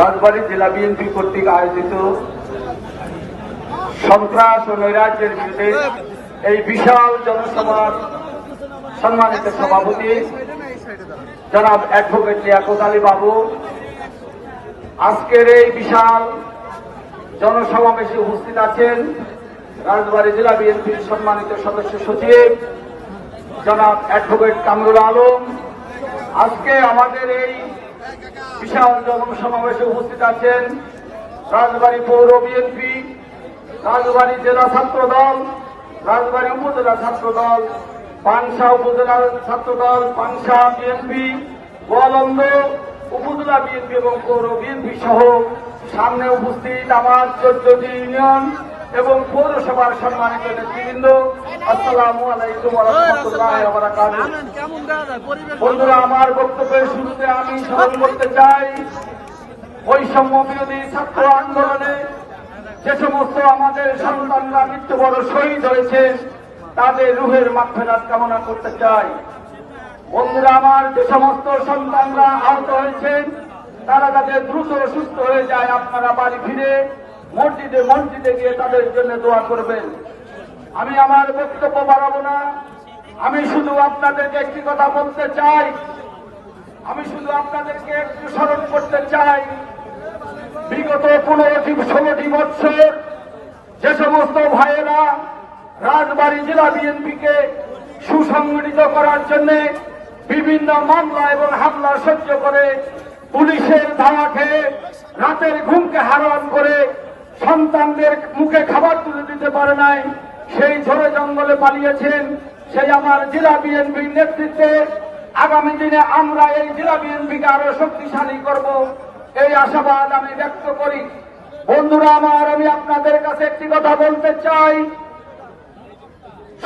রাজবাড়ী জেলা বিএনপি কর্তৃক আয়োজিত সন্ত্রাস ও নৈরাজ্যের বিরুদ্ধে এই বিশাল জনসভার সম্মানিত সভাপতি জনাব অ্যাডভোকেট লিয়াকত আলী বাবু। আজকের এই বিশাল জনসমাবেশে উপস্থিত আছেন রাজবাড়ী জেলা বিএনপির সম্মানিত সদস্য সচিব জনাব অ্যাডভোকেট কামরুল আলম। আজকে আমাদের এই বিশাল জনসমাবেশে উপস্থিত আছেন রাজবাড়ী পৌর বিএনপি রাজবাড়ী জেলা ছাত্র দল, রাজবাড়ী উপজেলা ছাত্র দল পাংশা উপজেলা ছাত্র দল পাংশা বিএনপি গোয়ালন্দ উপজেলা বিএনপি এবং পৌর বিএনপি সহ সামনে উপস্থিত আমার চোদ্দটি ইউনিয়ন এবং পৌরসভার সম্মানিত নেতৃবৃন্দ, আসসালামু আলাইকুম বন্ধুরা, আমার বক্তব্যের শুরুতে আমি স্মরণ করতে চাই, বৈষম্য বিরোধী ছাত্র আন্দোলনে যে সমস্ত আমাদের সন্তানরা মৃত্যুবরণ শহীদ হয়েছে, তাদের রুহের মাগফেরাত কামনা করতে চাই। বন্ধুরা, আমার যে সমস্ত সন্তানরা আহত হয়েছেন, তারা যাতে দ্রুত সুস্থ হয়ে যায়, আপনারা বাড়ি ফিরে মসজিদে মসজিদে গিয়ে তাদের জন্য দোয়া করবেন। আমি আমার বক্তব্য বাড়াবো না। আমি শুধু আপনাদেরকে একটি কথা বলতে চাই। আমি শুধু আপনাদেরকে একটু স্মরণ করতে চাই। বিগত পনেরোটি ষোলোটি বৎসর যে সমস্ত ভাইয়েরা রাজবাড়ী জেলা বিএনপিকে সুসংগঠিত করার জন্য বিভিন্ন মামলা এবং হামলা সহ্য করে পুলিশের ধাওয়া খেয়ে রাতের ঘুমকে হারাম করে সন্তানদের মুখে খাবার তুলে দিতে পারে নাই। সেই ঝড়ে জঙ্গলে পালিয়েছেন সেই আমার জেলা বিএনপির নেতৃত্বে। আগামী দিনে আমরা এই জেলা বিএনপিকে আরও শক্তিশালী করব। এই আশাবাদ আমি ব্যক্ত করি। বন্ধুরা আমার, আমি আপনাদের কাছে একটি কথা বলতে চাই।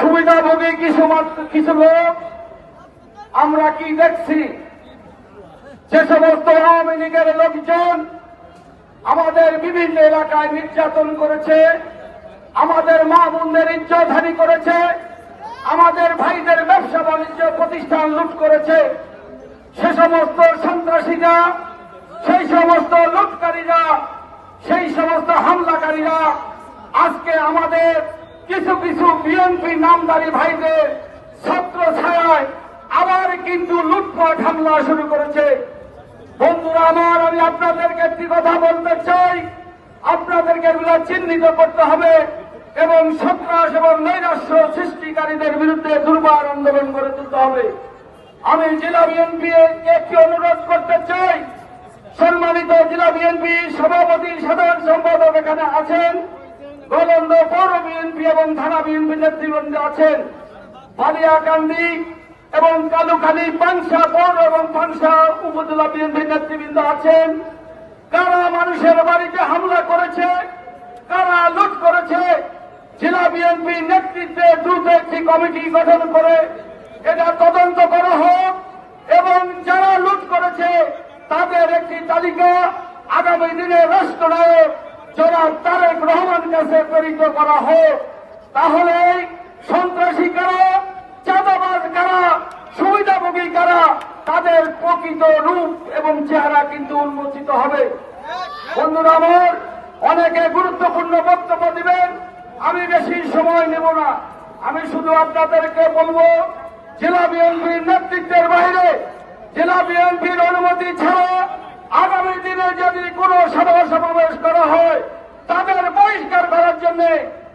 সুবিধাভোগী কিছু কিছু লোক, আমরা কি দেখছি? যে সমস্ত আওয়ামী লীগের লোকজন আমাদের বিভিন্ন এলাকায় নির্যাতন করেছে, আমাদের মা বোনদের ইজ্জতহানি করেছে, আমাদের ভাইদের ব্যবসা বাণিজ্য প্রতিষ্ঠান লুট করেছে। সে সমস্ত সন্ত্রাসীরা, সেই সমস্ত লুটকারীরা, সেই সমস্ত হামলাকারীরা আজকে আমাদের কিছু কিছু বিএনপি নামদারি ভাইদের ছত্র ছায়ায় আবার কিন্তু লুটপাট, হামলা শুরু করেছে। বন্ধুরা আমার, আমি আপনাদেরকে একটি কথা বলতে চাই। আপনাদেরকে এগুলো চিহ্নিত করতে হবে এবং সন্ত্রাস এবং নৈরাশ্য সৃষ্টিকারীদের বিরুদ্ধে দুর্বার আন্দোলন করে তুলতে হবে। আমি জেলা বিএনপি একটি অনুরোধ করতে চাই। সম্মানিত জেলা বিএনপি সভাপতি, সাধারণ সম্পাদক এখানে আছেন। গোলন্দ পৌর বিএনপি এবং থানা বিএনপি নেতৃবৃন্দ আছেন। বালিয়াকান্দি কালুখালী পাংশা পৌর এবং পাংশা উপজেলা বিএনপি নেতৃবৃন্দ আছেন। কারা মানুষের বাড়িতে হামলা করেছে, কারা লুট করেছে, জেলা বিএনপি নেতৃত্বে দ্রুত একটি কমিটি গঠন করে এটা তদন্ত করা হোক এবং যারা লুট করেছে, তাদের একটি তালিকা আগামী দিনে রাষ্ট্রনায়ক জনাব তারেক রহমান কাছে প্রেরিত করা হোক। তাহলে সন্ত্রাসী কারা চাঁদাবাজ কারা সুবিধাভোগী কারা তাদের প্রকৃত রূপ এবং চেহারা কিন্তু উন্মোচিত হবে। বন্ধুরা আমার, অনেকে গুরুত্বপূর্ণ বক্তব্য দিবেন, আমি বেশি সময় নেব না। আমি শুধু আপনাদেরকে বলব, জেলা বিএনপির নেতৃত্বের বাইরে, জেলা বিএনপির অনুমতি ছাড়া আগামী দিনে যদি কোনো সভা সমাবেশ করা হয়, তাদের বহিষ্কার করার জন্য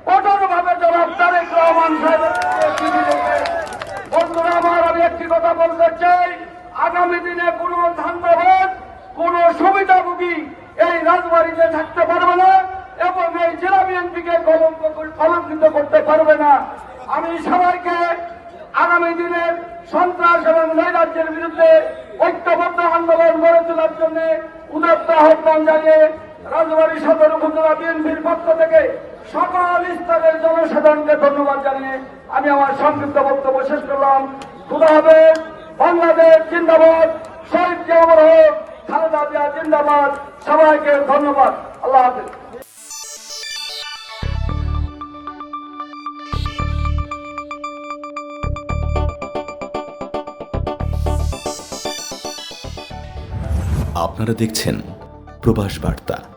কঠোরভাবে জবাব তারেক রহমান সাহেবের বন্ধুরা আমার, আমি একটি কথা বলতে চাই। আগামী দিনে কোনো ধান্দাবাদ কোন সুবিধাভোগী এই রাজবাড়িতে থাকতে পারবে না এবং এই জেলা বিএনপিকে কলঙ্ক কলঙ্কিত করতে পারবে না। আমি সবাইকে আগামী দিনের সন্ত্রাস এবং নৈরাজ্যের বিরুদ্ধে ঐক্যবদ্ধ আন্দোলন গড়ে তোলার জন্য উদাত্ত আহ্বান জানিয়ে রাজবাড়ী সদর উপজেলা বিএনপির পক্ষ থেকে সকল স্তরের জনসাধারণকে ধন্যবাদ জানিয়ে আমি আমার সংক্ষিপ্ত বক্তব্য শেষ করলাম। খুদা হবে বাংলাদেশ জিন্দাবাদ, শহীদ হোক, খালেদা জিয়া জিন্দাবাদ, সবাইকে ধন্যবাদ। আল্লাহ হাফিজ। আপনারা দেখছেন প্রবাস বার্তা।